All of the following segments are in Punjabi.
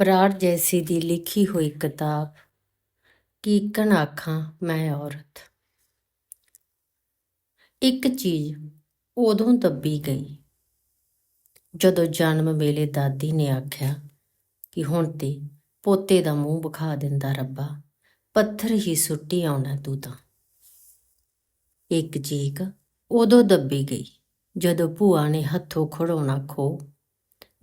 ਬਰਾੜ ਜੈਸੀ ਦੀ ਲਿਖੀ ਹੋਈ ਕਿਤਾਬ ਕੀਕਣ ਆਖਾਂ ਮੈਂ ਔਰਤ। ਇੱਕ ਚੀਜ਼ ਉਦੋਂ ਦੱਬੀ ਗਈ, ਜਦੋਂ ਜਨਮ ਵੇਲੇ ਦਾਦੀ ਨੇ ਆਖਿਆ ਕਿ ਹੁਣ ਤੇ ਪੋਤੇ ਦਾ ਮੂੰਹ ਵਿਖਾ ਦਿੰਦਾ ਰੱਬਾ, ਪੱਥਰ ਹੀ ਸੁੱਟੀ ਆਉਣਾ ਤੂੰ ਤਾਂ। ਇੱਕ ਚੀਕ ਉਦੋਂ ਦੱਬੀ ਗਈ, ਜਦੋਂ ਭੂਆ ਨੇ ਹੱਥੋਂ ਖੜਾਉਣਾ ਖੋ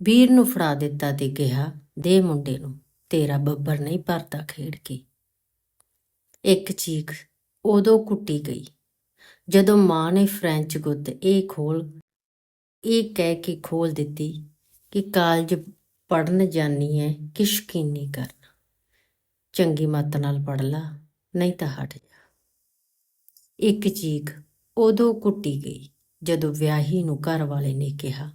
ਵੀਰ ਨੂੰ ਫੜਾ ਦਿੱਤਾ ਤੇ ਕਿਹਾ ਦੇ ਮੁੰਡੇ ਨੂੰ ਤੇਰਾ ਬੱਬਰ ਨਹੀਂ ਭਰਦਾ ਖੇਡ ਕੇ। ਇੱਕ ਚੀਕ ਉਦੋਂ ਕੁੱਟੀ ਗਈ ਜਦੋਂ ਮਾਂ ਨੇ ਫ੍ਰੈਂਚ ਗੁੱਤ ਇਹ ਖੋਲ, ਇਹ ਕਹਿ ਕੇ ਖੋਲ ਦਿੱਤੀ ਕਿ ਕਾਲਜ ਪੜਨ ਜਾਨੀ ਹੈ ਕਿ ਸ਼ਕੀਨੀ ਕਰਨ। ਚੰਗੀ ਮੱਤ ਨਾਲ ਪੜ ਲਾ, ਨਹੀਂ ਤਾਂ ਹਟ ਜਾ। ਇੱਕ ਚੀਕ ਉਦੋਂ ਕੁੱਟੀ ਗਈ ਜਦੋਂ ਵਿਆਹੀ ਨੂੰ ਘਰ ਵਾਲੇ ਨੇ ਕਿਹਾ,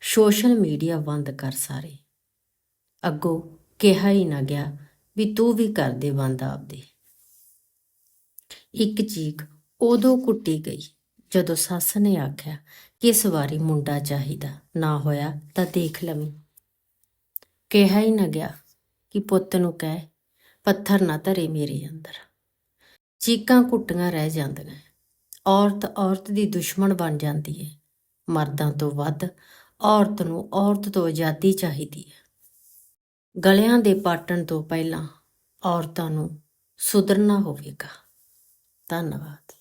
ਸੋਸ਼ਲ ਮੀਡੀਆ ਬੰਦ ਕਰ ਸਾਰੇ। ਅੱਗੋਂ ਕਿਹਾ ਹੀ ਨਾ ਗਿਆ ਵੀ ਤੂੰ ਵੀ ਕਰ ਦੇ ਬੰਦ ਆਪਦੇ। ਇੱਕ ਚੀਕ ਉਦੋਂ ਕੁੱਟੀ ਗਈ ਜਦੋਂ ਸੱਸ ਨੇ ਆਖਿਆ ਕਿ ਇਸ ਵਾਰੀ ਮੁੰਡਾ ਚਾਹੀਦਾ, ਨਾ ਹੋਇਆ ਤਾਂ ਦੇਖ ਲਵੀਂ। ਕਿਹਾ ਹੀ ਨਾ ਗਿਆ ਕਿ ਪੁੱਤ ਨੂੰ ਕਹਿ, ਪੱਥਰ ਨਾ ਧਰੇ ਮੇਰੇ ਅੰਦਰ। ਚੀਕਾਂ ਕੁੱਟੀਆਂ ਰਹਿ ਜਾਂਦੀਆਂ ਔਰਤ ਔਰਤ ਦੀ ਦੁਸ਼ਮਣ ਬਣ ਜਾਂਦੀ ਹੈ ਮਰਦਾਂ ਤੋਂ ਵੱਧ ਔਰਤ ਨੂੰ ਔਰਤ ਤੋਂ ਆਜ਼ਾਦੀ ਚਾਹੀਦੀ ਹੈ ਗਲਿਆਂ ਦੇ ਪਾਟਣ ਤੋਂ ਪਹਿਲਾਂ ਔਰਤਾਂ ਨੂੰ ਸੁਧਰਨਾ ਹੋਵੇਗਾ। ਧੰਨਵਾਦ।